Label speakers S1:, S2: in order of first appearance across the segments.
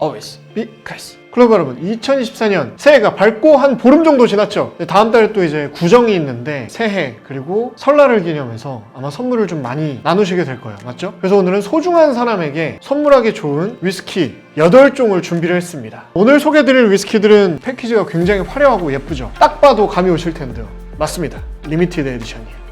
S1: always be kind. 클로버 여러분, 2024년 새해가 밝고 한 보름 정도 지났죠? 네, 다음 달에 또 이제 구정이 있는데 새해 그리고 설날을 기념해서 아마 선물을 좀 많이 나누시게 될 거예요. 맞죠? 그래서 오늘은 소중한 사람에게 선물하기 좋은 위스키 8종을 준비를 했습니다. 오늘 소개드릴 위스키들은 패키지가 굉장히 화려하고 예쁘죠? 딱 봐도 감이 오실 텐데요. 맞습니다. 리미티드 에디션이에요.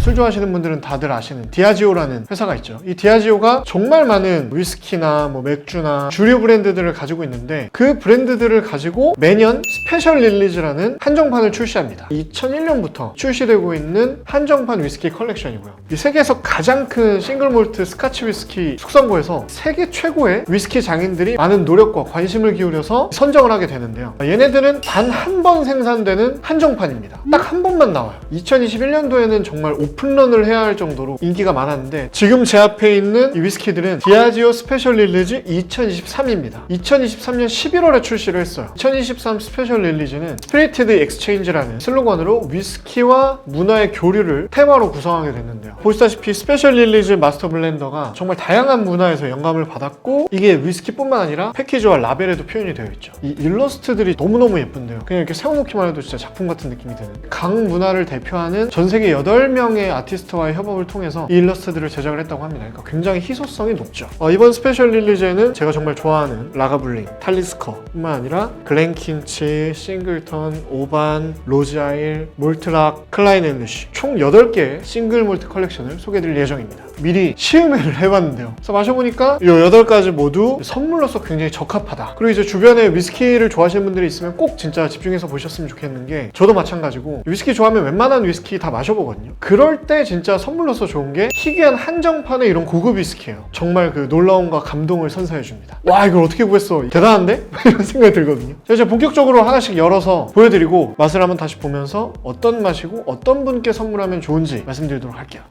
S1: 술 좋아하시는 분들은 다들 아시는 디아지오라는 회사가 있죠. 이 디아지오가 정말 많은 위스키나 뭐 맥주나 주류 브랜드들을 가지고 있는데 그 브랜드들을 가지고 매년 스페셜 릴리즈라는 한정판을 출시합니다. 2001년부터 출시되고 있는 한정판 위스키 컬렉션이고요. 이 세계에서 가장 큰 싱글 몰트 스카치 위스키 숙성고에서 세계 최고의 위스키 장인들이 많은 노력과 관심을 기울여서 선정을 하게 되는데요. 얘네들은 단 한 번 생산되는 한정판입니다. 딱 한 번만 나와요. 2021년도에는 정말 오픈런을 해야 할 정도로 인기가 많았는데 지금 제 앞에 있는 이 위스키들은 디아지오 스페셜 릴리즈 2023입니다. 2023년 11월에 출시를 했어요. 2023 스페셜 릴리즈는 스피리티드 엑스체인지라는 슬로건으로 위스키와 문화의 교류를 테마로 구성하게 됐는데요. 보시다시피 스페셜 릴리즈 마스터 블렌더가 정말 다양한 문화에서 영감을 받았고 이게 위스키뿐만 아니라 패키지와 라벨에도 표현이 되어 있죠. 이 일러스트들이 너무너무 예쁜데요. 그냥 이렇게 세워놓기만 해도 진짜 작품 같은 느낌이 드는 강 문화를 대표하는 전 세계 8명의 아티스트와의 협업을 통해서 이 일러스트들을 제작을 했다고 합니다. 그러니까 굉장히 희소성이 높죠. 어, 이번 스페셜 릴리즈에는 제가 정말 좋아하는 라가블링, 탈리스커뿐만 아니라 글렌킨치, 싱글턴, 오반, 로즈아일, 몰트락, 클라인 앤리쉬 총 8개의 싱글 몰트 컬렉션을 소개해드릴 예정입니다. 미리 시음회를 해봤는데요. 그래서 마셔보니까 이 8가지 모두 선물로서 굉장히 적합하다. 그리고 이제 주변에 위스키를 좋아하시는 분들이 있으면 꼭 진짜 집중해서 보셨으면 좋겠는 게 저도 마찬가지고 위스키 좋아하면 웬만한 위스키 다 마셔보거든요. 그럴 때 진짜 선물로서 좋은 게 희귀한 한정판의 이런 고급 위스키예요. 정말 그 놀라움과 감동을 선사해줍니다. 와 이걸 어떻게 구했어? 대단한데? 이런 생각이 들거든요. 이제 본격적으로 하나씩 열어서 보여드리고 맛을 한번 다시 보면서 어떤 맛이고 어떤 분께 선물하면 좋은지 말씀드리도록 할게요.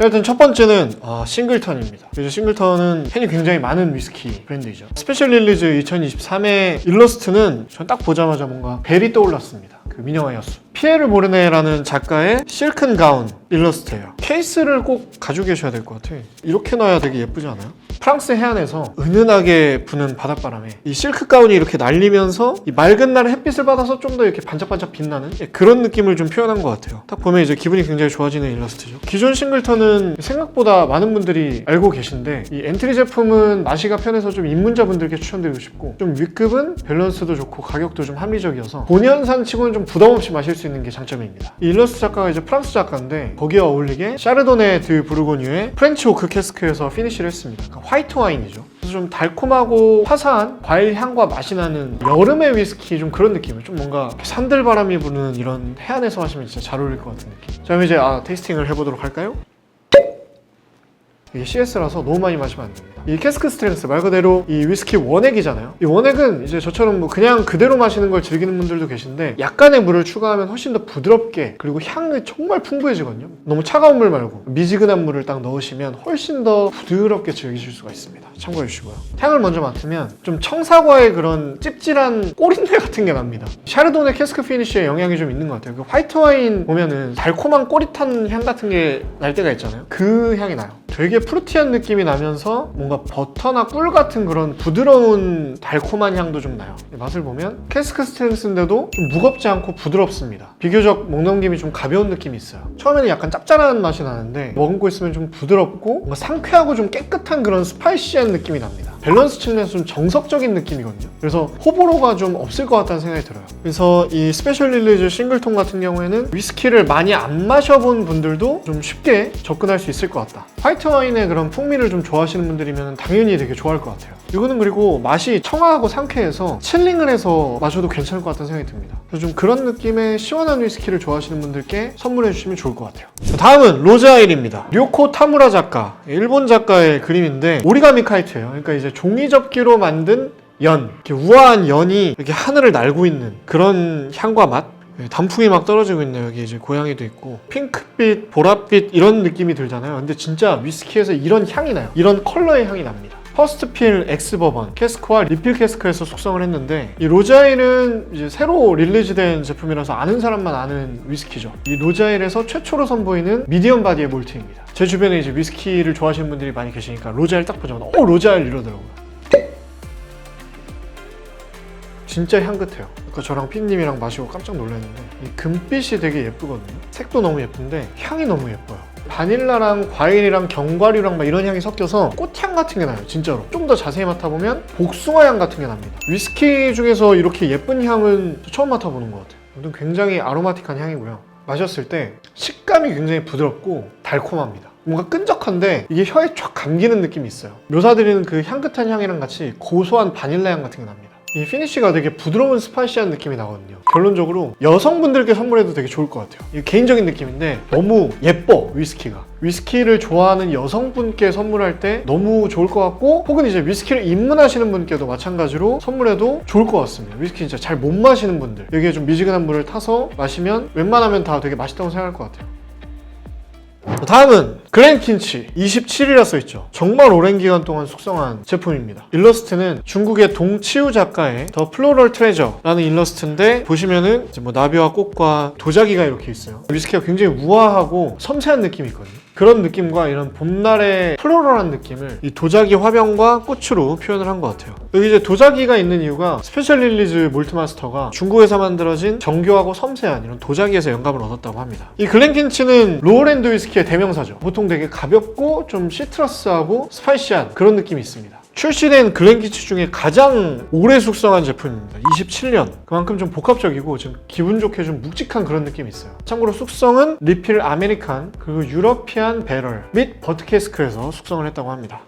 S1: 자, 일단 첫 번째는 아, 싱글턴입니다. 그래서 싱글턴은 팬이 굉장히 많은 위스키 브랜드이죠. 스페셜 릴리즈 2023의 일러스트는 전 딱 보자마자 뭔가 벨이 떠올랐습니다. 그 민영화 여수. 피에르 모르네라는 작가의 실큰 가운 일러스트예요. 케이스를 꼭 가지고 계셔야 될 것 같아. 이렇게 놔야 되게 예쁘지 않아요? 프랑스 해안에서 은은하게 부는 바닷바람에 이 실크 가운이 이렇게 날리면서 이 맑은 날에 햇빛을 받아서 좀 더 이렇게 반짝반짝 빛나는 예, 그런 느낌을 좀 표현한 것 같아요. 딱 보면 이제 기분이 굉장히 좋아지는 일러스트죠. 기존 싱글턴은 생각보다 많은 분들이 알고 계신데 이 엔트리 제품은 마시가 편해서 좀 입문자분들께 추천드리고 싶고 좀 윗급은 밸런스도 좋고 가격도 좀 합리적이어서 본연산 치고는 좀 부담 없이 마실 수 있는 게 장점입니다. 이 일러스트 작가가 이제 프랑스 작가인데 거기와 어울리게 샤르도네 드 부르고뉴의 프렌치 오크 캐스크에서 피니시를 했습니다. 그러니까 화이트 와인이죠. 그래서 좀 달콤하고 화사한 과일 향과 맛이 나는 여름의 위스키 좀 그런 느낌을 좀 뭔가 산들바람이 부는 이런 해안에서 마시면 진짜 잘 어울릴 것 같은 느낌. 자 그럼 이제 아 테이스팅을 해보도록 할까요? 이게 CS라서 너무 많이 마시면 안 됩니다. 이 캐스크 스트렝스 말 그대로 이 위스키 원액이잖아요. 이 원액은 이제 저처럼 뭐 그냥 그대로 마시는 걸 즐기는 분들도 계신데 약간의 물을 추가하면 훨씬 더 부드럽게 그리고 향이 정말 풍부해지거든요. 너무 차가운 물 말고 미지근한 물을 딱 넣으시면 훨씬 더 부드럽게 즐기실 수가 있습니다. 참고해 주시고요. 향을 먼저 맡으면 좀 청사과의 그런 찝찝한 꼬린내 같은 게 납니다. 샤르도네 캐스크 피니쉬에 영향이 좀 있는 것 같아요. 그 화이트 와인 보면은 달콤한 꼬릿한 향 같은 게 날 때가 있잖아요. 그 향이 나요. 되게 프루티한 느낌이 나면서 뭔가 버터나 꿀 같은 그런 부드러운 달콤한 향도 좀 나요. 맛을 보면 캐스크 스트렝스인데도 좀 무겁지 않고 부드럽습니다. 비교적 목 넘김이 좀 가벼운 느낌이 있어요. 처음에는 약간 짭짤한 맛이 나는데 머금고 있으면 좀 부드럽고 뭔가 상쾌하고 좀 깨끗한 그런 스파이시한 느낌이 납니다. 밸런스 측면에서 좀 정석적인 느낌이거든요. 그래서 호불호가 좀 없을 것 같다는 생각이 들어요. 그래서 이 스페셜 릴리즈 싱글톤 같은 경우에는 위스키를 많이 안 마셔본 분들도 좀 쉽게 접근할 수 있을 것 같다. 화이트 와인의 그런 풍미를 좀 좋아하시는 분들이면 당연히 되게 좋아할 것 같아요. 이거는 그리고 맛이 청아하고 상쾌해서 칠링을 해서 마셔도 괜찮을 것 같다는 생각이 듭니다. 그래서 좀 그런 느낌의 시원한 위스키를 좋아하시는 분들께 선물해 주시면 좋을 것 같아요. 자, 다음은 로즈 아일입니다. 료코 타무라 작가, 일본 작가의 그림인데 오리가미 카이트예요. 그러니까 이제 종이 접기로 만든 연, 이렇게 우아한 연이 이렇게 하늘을 날고 있는 그런 향과 맛. 네, 단풍이 막 떨어지고 있네요. 여기 이제 고양이도 있고 핑크빛, 보랏빛 이런 느낌이 들잖아요. 근데 진짜 위스키에서 이런 향이 나요. 이런 컬러의 향이 납니다. 퍼스트필 엑스버번 캐스크와 리필 캐스크에서 숙성을 했는데 이 로자일은 이제 새로 릴리즈된 제품이라서 아는 사람만 아는 위스키죠. 이 로자일에서 최초로 선보이는 미디엄 바디의 몰트입니다. 제 주변에 이제 위스키를 좋아하시는 분들이 많이 계시니까 로자일 딱 보자마자 어 로자일 이러더라고요. 진짜 향긋해요. 아까 저랑 핀님이랑 마시고 깜짝 놀랐는데 이 금빛이 되게 예쁘거든요. 색도 너무 예쁜데 향이 너무 예뻐요. 바닐라랑 과일이랑 견과류랑 막 이런 향이 섞여서 꽃향 같은 게 나요, 진짜로. 좀 더 자세히 맡아보면 복숭아 향 같은 게 납니다. 위스키 중에서 이렇게 예쁜 향은 처음 맡아보는 것 같아요. 아무튼 굉장히 아로마틱한 향이고요. 마셨을 때 식감이 굉장히 부드럽고 달콤합니다. 뭔가 끈적한데 이게 혀에 쫙 감기는 느낌이 있어요. 묘사드리는 그 향긋한 향이랑 같이 고소한 바닐라 향 같은 게 납니다. 이 피니쉬가 되게 부드러운 스파이시한 느낌이 나거든요. 결론적으로 여성분들께 선물해도 되게 좋을 것 같아요. 이게 개인적인 느낌인데 너무 예뻐 위스키가. 위스키를 좋아하는 여성분께 선물할 때 너무 좋을 것 같고 혹은 이제 위스키를 입문하시는 분께도 마찬가지로 선물해도 좋을 것 같습니다. 위스키 진짜 잘 못 마시는 분들 여기에 좀 미지근한 물을 타서 마시면 웬만하면 다 되게 맛있다고 생각할 것 같아요. 다음은 그랜킨치 27이라 써있죠. 정말 오랜 기간 동안 숙성한 제품입니다. 일러스트는 중국의 동치우 작가의 더 플로럴 트레저라는 일러스트인데 보시면은 뭐 나비와 꽃과 도자기가 이렇게 있어요. 위스키가 굉장히 우아하고 섬세한 느낌이 있거든요 그런 느낌과 이런 봄날의 플로럴한 느낌을 이 도자기 화병과 꽃으로 표현을 한 것 같아요. 여기 이제 도자기가 있는 이유가 스페셜 릴리즈 몰트마스터가 중국에서 만들어진 정교하고 섬세한 이런 도자기에서 영감을 얻었다고 합니다. 이 글렌킨치는 로우랜드 위스키의 대명사죠. 보통 되게 가볍고 좀 시트러스하고 스파이시한 그런 느낌이 있습니다 출시된 글렌키치 중에 가장 오래 숙성한 제품입니다. 27년. 그만큼 좀 복합적이고 좀 기분 좋게 좀 묵직한 그런 느낌이 있어요. 참고로 숙성은 리필 아메리칸 그리고 유러피안 배럴 및 버트캐스크에서 숙성을 했다고 합니다.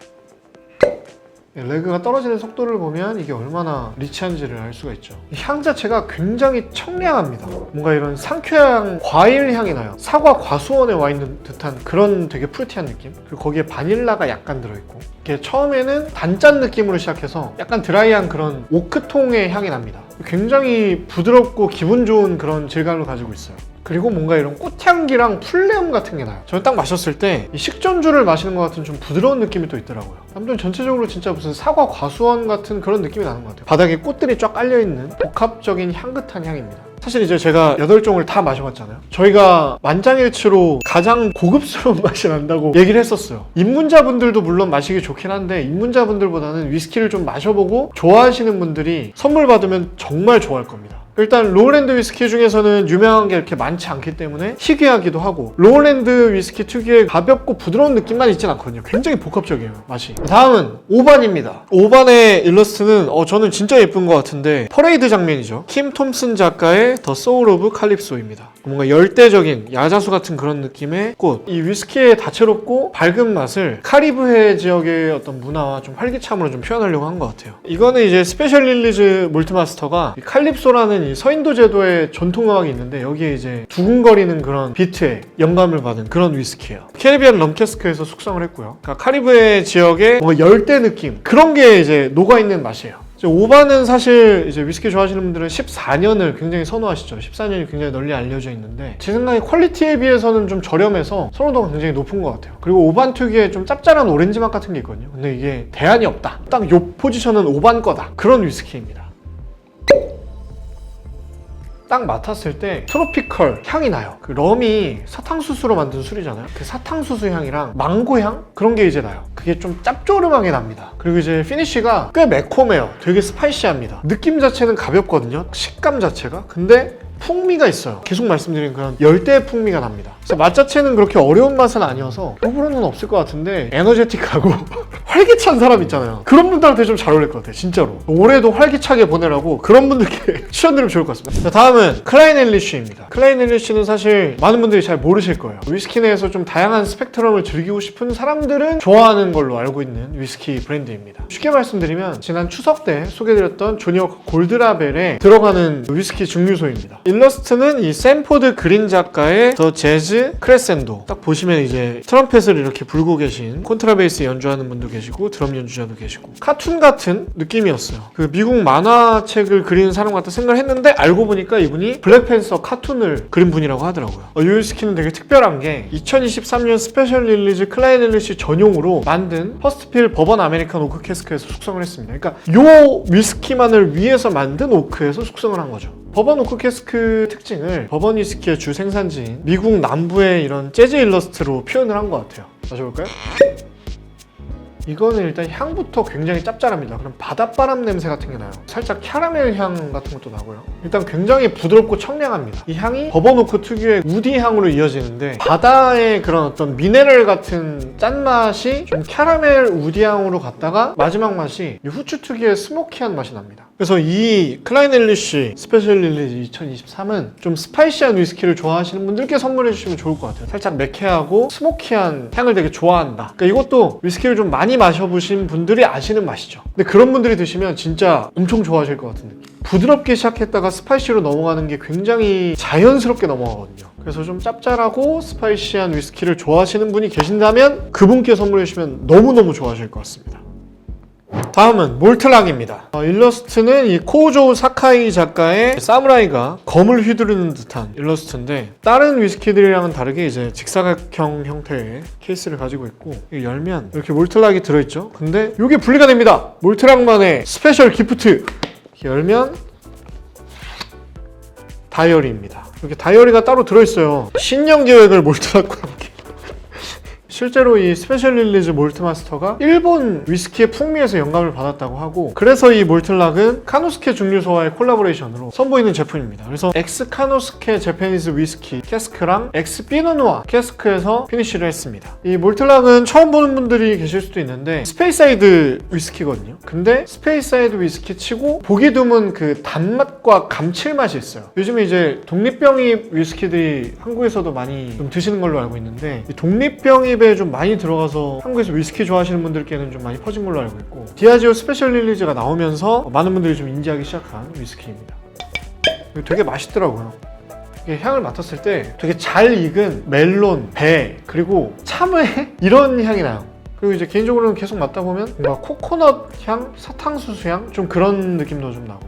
S1: 네, 레그가 떨어지는 속도를 보면 이게 얼마나 리치한지를 알 수가 있죠. 이향 자체가 굉장히 청량합니다. 뭔가 이런 상쾌한 과일 향이 나요. 사과 과수원에 와 있는 듯한 그런 되게 프루티한 느낌. 그리고 거기에 바닐라가 약간 들어있고. 이게 처음에는 단짠 느낌으로 시작해서 약간 드라이한 그런 오크통의 향이 납니다. 굉장히 부드럽고 기분 좋은 그런 질감을 가지고 있어요. 그리고 뭔가 이런 꽃향기랑 풀레음 같은 게 나요. 저는 딱 마셨을 때 이 식전주를 마시는 것 같은 좀 부드러운 느낌이 또 있더라고요. 아무튼 전체적으로 진짜 무슨 사과 과수원 같은 그런 느낌이 나는 것 같아요. 바닥에 꽃들이 쫙 깔려있는 복합적인 향긋한 향입니다. 사실 이제 제가 8종을 다 마셔봤잖아요. 저희가 만장일치로 가장 고급스러운 맛이 난다고 얘기를 했었어요. 입문자분들도 물론 마시기 좋긴 한데 입문자분들보다는 위스키를 좀 마셔보고 좋아하시는 분들이 선물 받으면 정말 좋아할 겁니다. 일단 로우랜드 위스키 중에서는 유명한 게 이렇게 많지 않기 때문에 희귀하기도 하고 로우랜드 위스키 특유의 가볍고 부드러운 느낌만 있진 않거든요. 굉장히 복합적이에요 맛이. 다음은 5반입니다. 5반의 일러스트는 어, 저는 진짜 예쁜 것 같은데 퍼레이드 장면이죠. 킴 톰슨 작가의 더 소울 오브 칼립소입니다. 뭔가 열대적인 야자수 같은 그런 느낌의 꽃. 이 위스키의 다채롭고 밝은 맛을 카리브해 지역의 어떤 문화와 좀 활기참으로 좀 표현하려고 한 것 같아요. 이거는 이제 스페셜 릴리즈 몰트마스터가 이 칼립소라는 이 서인도 제도의 전통 음악이 있는데 여기에 이제 두근거리는 그런 비트에 영감을 받은 그런 위스키예요. 캐리비안 럼캐스크에서 숙성을 했고요. 그러니까 카리브해 지역의 뭔가 열대 느낌 그런 게 이제 녹아 있는 맛이에요. 이제 오바는 사실 이제 위스키 좋아하시는 분들은 14년을 굉장히 선호하시죠. 14년이 굉장히 널리 알려져 있는데 제 생각에 퀄리티에 비해서는 좀 저렴해서 선호도가 굉장히 높은 것 같아요. 그리고 오반 특유의 좀 짭짤한 오렌지 맛 같은 게 있거든요. 근데 이게 대안이 없다. 딱 요 포지션은 오반 거다. 그런 위스키입니다. 딱 맡았을 때 트로피컬 향이 나요. 그 럼이 사탕수수로 만든 술이잖아요. 그 사탕수수 향이랑 망고 향 그런 게 이제 나요. 그게 좀 짭조름하게 납니다. 그리고 이제 피니쉬가 꽤 매콤해요. 되게 스파이시합니다. 느낌 자체는 가볍거든요. 식감 자체가. 근데 풍미가 있어요. 계속 말씀드린 그런 열대 풍미가 납니다. 그래서 맛 자체는 그렇게 어려운 맛은 아니어서 호불호는 없을 것 같은데 에너제틱하고 활기찬 사람 있잖아요. 그런 분들한테 좀 잘 어울릴 것 같아요. 진짜로. 올해도 활기차게 보내라고 그런 분들께 추천드리면 좋을 것 같습니다. 자, 다음은 클라인 엘리쉬입니다. 클라인 엘리쉬는 사실 많은 분들이 잘 모르실 거예요. 위스키 내에서 좀 다양한 스펙트럼을 즐기고 싶은 사람들은 좋아하는 걸로 알고 있는 위스키 브랜드입니다. 쉽게 말씀드리면 지난 추석 때 소개드렸던 조니워크 골드라벨에 들어가는 위스키 증류소입니다. 일러스트는 이 샌포드 그린 작가의 더 재즈 크레센도 딱 보시면 이제 트럼펫을 이렇게 불고 계신 콘트라베이스 연주하는 분도 계시고 드럼 연주자도 계시고 카툰 같은 느낌이었어요. 그 미국 만화책을 그리는 사람 같다 생각을 했는데 알고 보니까 이분이 블랙팬서 카툰을 그린 분이라고 하더라고요. 어, 이 위스키는 되게 특별한 게 2023년 스페셜 릴리즈 클라인 엘리시 전용으로 만든 퍼스트필 버번 아메리칸 오크 캐스크에서 숙성을 했습니다. 그러니까 요 위스키만을 위해서 만든 오크에서 숙성을 한 거죠. 버번 오크 캐스크 특징을 버번 위스키의 주 생산지인 미국 남부의 이런 재즈 일러스트로 표현을 한 것 같아요. 마셔볼까요? 이거는 일단 향부터 굉장히 짭짤합니다. 그럼 바닷바람 냄새 같은 게 나요. 살짝 캐러멜 향 같은 것도 나고요. 일단 굉장히 부드럽고 청량합니다. 이 향이 버버노크 특유의 우디 향으로 이어지는데 바다의 그런 어떤 미네랄 같은 짠맛이 좀 캐러멜 우디 향으로 갔다가 마지막 맛이 이 후추 특유의 스모키한 맛이 납니다. 그래서 이 클라인 엘리쉬 스페셜 릴리즈 2023은 좀 스파이시한 위스키를 좋아하시는 분들께 선물해 주시면 좋을 것 같아요. 살짝 매캐하고 스모키한 향을 되게 좋아한다. 그러니까 이것도 위스키를 좀 많이 마셔보신 분들이 아시는 맛이죠. 근데 그런 분들이 드시면 진짜 엄청 좋아하실 것 같은 느낌. 부드럽게 시작했다가 스파이시로 넘어가는 게 굉장히 자연스럽게 넘어가거든요. 그래서 좀 짭짤하고 스파이시한 위스키를 좋아하시는 분이 계신다면 그분께 선물해 주시면 너무너무 좋아하실 것 같습니다. 다음은 몰트락입니다. 어, 일러스트는 이 코조 사카이 작가의 사무라이가 검을 휘두르는 듯한 일러스트인데 다른 위스키들이랑은 다르게 이제 직사각형 형태의 케이스를 가지고 있고 열면 이렇게 몰트락이 들어있죠. 근데 이게 분리가 됩니다. 몰트락만의 스페셜 기프트 열면 다이어리입니다. 이렇게 다이어리가 따로 들어있어요. 신년 계획을 몰트락과 함께 실제로 이 스페셜 릴리즈 몰트 마스터가 일본 위스키의 풍미에서 영감을 받았다고 하고 그래서 이 몰틀락은 카노스케 증류소와의 콜라보레이션으로 선보이는 제품입니다. 그래서 엑스 카노스케 제페니즈 위스키 캐스크랑 엑스 피노누아 캐스크에서 피니쉬를 했습니다. 이 몰틀락은 처음 보는 분들이 계실 수도 있는데 스페이사이드 위스키거든요. 근데 스페이사이드 위스키 치고 보기 드문 그 단맛과 감칠맛이 있어요. 요즘에 이제 독립병입 위스키들이 한국에서도 많이 좀 드시는 걸로 알고 있는데 이 독립병입 에 좀 많이 들어가서 한국에서 위스키 좋아하시는 분들께는 좀 많이 퍼진 걸로 알고 있고 디아지오 스페셜 릴리즈가 나오면서 많은 분들이 좀 인지하기 시작한 위스키입니다. 되게 맛있더라고요. 이게 향을 맡았을 때 되게 잘 익은 멜론, 배, 그리고 참외 이런 향이 나요. 그리고 이제 개인적으로는 계속 맡다 보면 뭔가 코코넛 향, 사탕수수 향 좀 그런 느낌도 좀 나고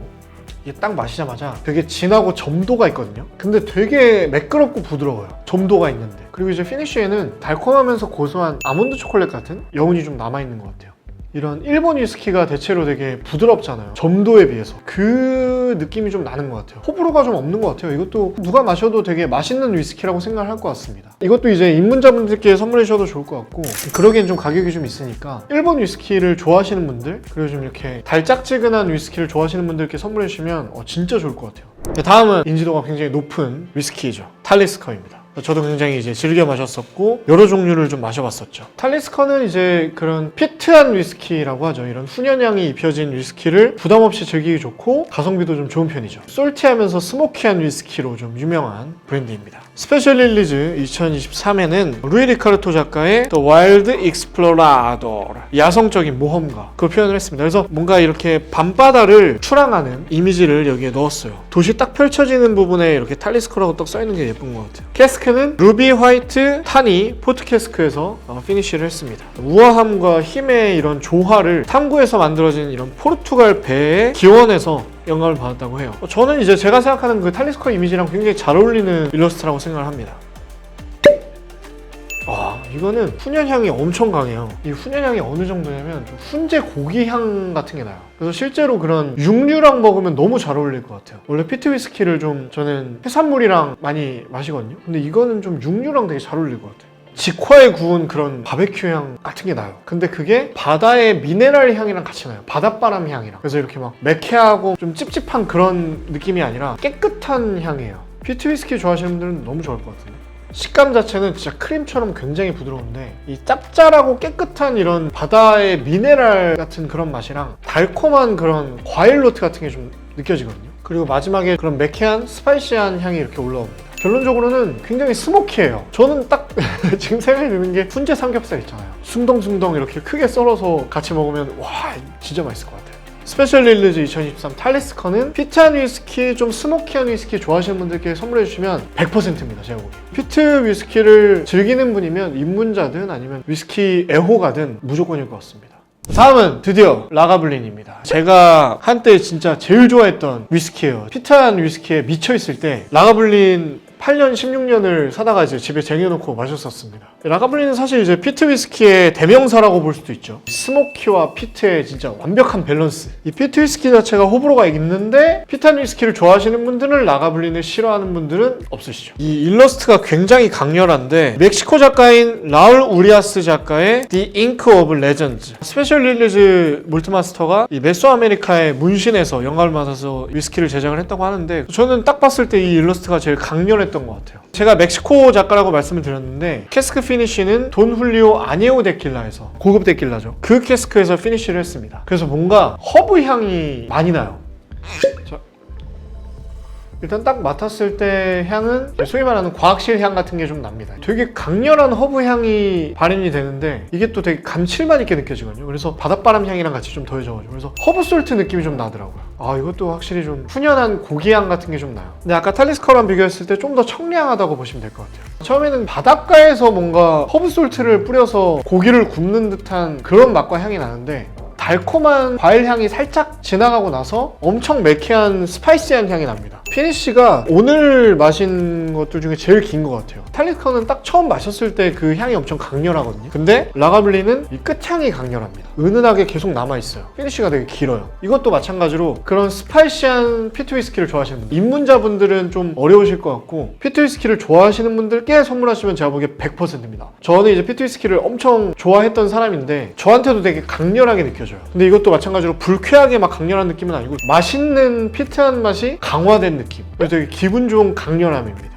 S1: 이게 딱 마시자마자 되게 진하고 점도가 있거든요. 근데 되게 매끄럽고 부드러워요. 점도가 있는데. 그리고 이제 피니쉬에는 달콤하면서 고소한 아몬드 초콜릿 같은 여운이 좀 남아있는 것 같아요. 이런 일본 위스키가 대체로 되게 부드럽잖아요. 점도에 비해서. 그 느낌이 좀 나는 것 같아요. 호불호가 좀 없는 것 같아요. 이것도 누가 마셔도 되게 맛있는 위스키라고 생각을 할것 같습니다. 이것도 이제 입문자분들께 선물해 주셔도 좋을 것 같고, 그러기엔 좀 가격이 좀 있으니까, 일본 위스키를 좋아하시는 분들, 그리고 좀 이렇게 달짝지근한 위스키를 좋아하시는 분들께 선물해 주시면 어, 진짜 좋을 것 같아요. 네, 다음은 인지도가 굉장히 높은 위스키죠. 탈리스커입니다. 저도 굉장히 이제 즐겨 마셨었고 여러 종류를 좀 마셔봤었죠. 탈리스커는 이제 그런 피트한 위스키라고 하죠. 이런 훈연향이 입혀진 위스키를 부담 없이 즐기기 좋고 가성비도 좀 좋은 편이죠. 솔티하면서 스모키한 위스키로 좀 유명한 브랜드입니다. 스페셜 릴리즈 2023에는 루이 리카르토 작가의 The Wild Explorador 야성적인 모험가 그 표현을 했습니다. 그래서 뭔가 이렇게 밤바다를 출항하는 이미지를 여기에 넣었어요. 도시 딱 펼쳐지는 부분에 이렇게 탈리스커라고 딱 써있는 게 예쁜 것 같아요. 캐스크는 루비 화이트 타니 포트 캐스크에서 어, 피니쉬를 했습니다. 우아함과 힘의 이런 조화를 탐구해서 만들어진 이런 포르투갈 배의 기원에서 영감을 받았다고 해요. 어, 저는 이제 제가 생각하는 그 탈리스커 이미지랑 굉장히 잘 어울리는 일러스트라고 생각을 합니다. 와 이거는 훈연향이 엄청 강해요. 이 훈연향이 어느 정도냐면 좀 훈제 고기 향 같은 게 나요. 그래서 실제로 그런 육류랑 먹으면 너무 잘 어울릴 것 같아요. 원래 피트 위스키를 좀 저는 해산물이랑 많이 마시거든요. 근데 이거는 좀 육류랑 되게 잘 어울릴 것 같아요 직화에 구운 그런 바베큐 향 같은 게 나요. 근데 그게 바다의 미네랄 향이랑 같이 나요. 바닷바람 향이랑. 그래서 이렇게 막 매캐하고 좀 찝찝한 그런 느낌이 아니라 깨끗한 향이에요. 피트 위스키 좋아하시는 분들은 너무 좋아할 것 같은데. 식감 자체는 진짜 크림처럼 굉장히 부드러운데 이 짭짤하고 깨끗한 이런 바다의 미네랄 같은 그런 맛이랑 달콤한 그런 과일 노트 같은 게 좀 느껴지거든요. 그리고 마지막에 그런 매캐한 스파이시한 향이 이렇게 올라옵니다. 결론적으로는 굉장히 스모키해요. 저는 딱 지금 생각이 드는 게 훈제 삼겹살 있잖아요. 숭덩숭덩 이렇게 크게 썰어서 같이 먹으면 와 진짜 맛있을 것 같아요. 스페셜 릴리즈 2023 탈리스커는 피트한 위스키, 좀 스모키한 위스키 좋아하시는 분들께 선물해 주시면 100%입니다, 제가 보기에. 피트 위스키를 즐기는 분이면 입문자든 아니면 위스키 애호가든 무조건일 것 같습니다. 다음은 드디어 라가블린입니다. 제가 한때 진짜 제일 좋아했던 위스키예요. 피트한 위스키에 미쳐 있을 때 라가블린 8년, 16년을 사다가 이제 집에 쟁여놓고 마셨었습니다. 라가블리는 사실 이제 피트 위스키의 대명사라고 볼 수도 있죠. 스모키와 피트의 진짜 완벽한 밸런스. 이 피트 위스키 자체가 호불호가 있는데 피탄 위스키를 좋아하시는 분들은 라가블린을 싫어하는 분들은 없으시죠. 이 일러스트가 굉장히 강렬한데 멕시코 작가인 라울 우리아스 작가의 The Ink of Legends 스페셜 릴리즈 몰트마스터가 이 메소 아메리카의 문신에서 영감을 받아서 위스키를 제작을 했다고 하는데 저는 딱 봤을 때 이 일러스트가 제일 강렬했던 것 같아요. 제가 멕시코 작가라고 말씀을 드렸는데 캐스크 피니쉬는 돈 훌리오 아니오 데킬라에서 고급 데킬라죠. 그 캐스크에서 피니쉬를 했습니다. 그래서 뭔가 허브 향이 많이 나요. 자, 일단 딱 맡았을 때 향은 소위 말하는 과학실 향 같은 게 좀 납니다. 되게 강렬한 허브 향이 발현이 되는데 이게 또 되게 감칠맛 있게 느껴지거든요. 그래서 바닷바람 향이랑 같이 좀 더해져가지고 그래서 허브 솔트 느낌이 좀 나더라고요. 아 이것도 확실히 좀 훈연한 고기향 같은 게 좀 나요. 근데 아까 탈리스커랑 비교했을 때 좀 더 청량하다고 보시면 될 것 같아요. 처음에는 바닷가에서 뭔가 허브 솔트를 뿌려서 고기를 굽는 듯한 그런 맛과 향이 나는데 달콤한 과일 향이 살짝 지나가고 나서 엄청 매캐한 스파이시한 향이 납니다. 피니쉬가 오늘 마신 것들 중에 제일 긴 것 같아요. 탈리스커는 딱 처음 마셨을 때 그 향이 엄청 강렬하거든요. 근데 라가블리는 이 끝향이 강렬합니다. 은은하게 계속 남아있어요. 피니쉬가 되게 길어요. 이것도 마찬가지로 그런 스파이시한 피트 위스키를 좋아하시는 분들 입문자분들은 좀 어려우실 것 같고 피트 위스키를 좋아하시는 분들께 선물하시면 제가 보기에 100%입니다. 저는 이제 피트 위스키를 엄청 좋아했던 사람인데 저한테도 되게 강렬하게 느껴져요. 근데 이것도 마찬가지로 불쾌하게 막 강렬한 느낌은 아니고 맛있는 피트한 맛이 강화된 느낌. 그래서 되게 기분 좋은 강렬함입니다.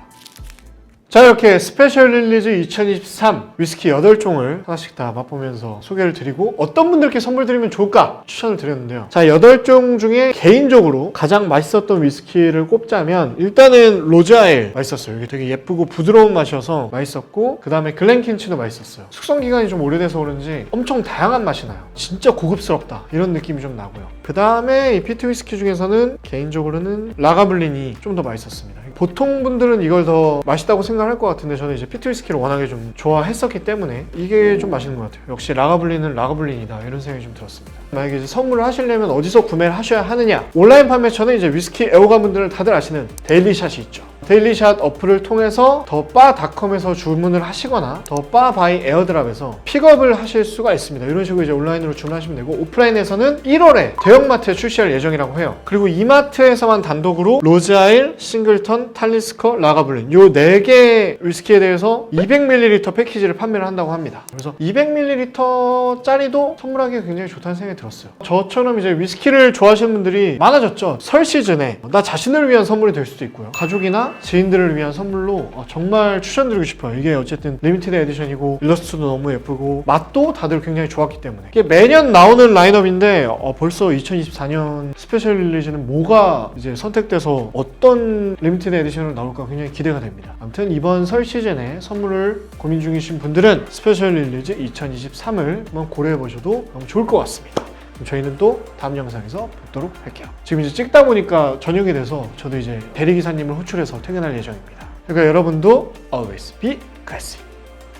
S1: 자 이렇게 스페셜 릴리즈 2023 위스키 8종을 하나씩 다 맛보면서 소개를 드리고 어떤 분들께 선물 드리면 좋을까 추천을 드렸는데요. 자 8종 중에 개인적으로 가장 맛있었던 위스키를 꼽자면 일단은 로즈아일 맛있었어요. 이게 되게 예쁘고 부드러운 맛이어서 맛있었고 그 다음에 글렌킨치도 맛있었어요. 숙성 기간이 좀 오래돼서 그런지 엄청 다양한 맛이 나요. 진짜 고급스럽다. 이런 느낌이 좀 나고요. 그 다음에 이 피트 위스키 중에서는 개인적으로는 라가블린이 좀 더 맛있었습니다 보통 분들은 이걸 더 맛있다고 생각할 것 같은데 저는 이제 피트 위스키를 워낙에 좀 좋아했었기 때문에 이게 좀 맛있는 것 같아요. 역시 라가블린은 라가블린이다 이런 생각이 좀 들었습니다. 만약에 선물을 하시려면 어디서 구매를 하셔야 하느냐? 온라인 판매처는 이제 위스키 애호가 분들은 다들 아시는 데일리샷이 있죠. 데일리샷 어플을 통해서 더바닷컴에서 주문을 하시거나 더바 바이 에어드랍에서 픽업을 하실 수가 있습니다. 이런 식으로 이제 온라인으로 주문하시면 되고 오프라인에서는 1월에 대형마트에 출시할 예정이라고 해요. 그리고 이마트에서만 단독으로 로즈아일, 싱글턴, 탈리스커, 라가블린 요 4개 위스키에 대해서 200ml 패키지를 판매를 한다고 합니다. 그래서 200ml짜리도 선물하기 굉장히 좋다는 생각이 들었어요. 저처럼 이제 위스키를 좋아하시는 분들이 많아졌죠. 설 시즌에 나 자신을 위한 선물이 될 수도 있고요. 가족이나 지인들을 위한 선물로 어, 정말 추천드리고 싶어요. 이게 어쨌든 리미티드 에디션이고 일러스트도 너무 예쁘고 맛도 다들 굉장히 좋았기 때문에 이게 매년 나오는 라인업인데 어, 벌써 2024년 스페셜 릴리즈는 뭐가 이제 선택돼서 어떤 리미티드 에디션으로 나올까 굉장히 기대가 됩니다. 아무튼 이번 설 시즌에 선물을 고민 중이신 분들은 스페셜 릴리즈 2023을 한번 고려해 보셔도 너무 좋을 것 같습니다. 저희는 또 다음 영상에서 뵙도록 할게요. 지금 이제 찍다 보니까 저녁이 돼서 저도 이제 대리기사님을 호출해서 퇴근할 예정입니다. 그러니까 여러분도 always be classy.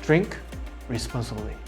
S1: Drink responsibly.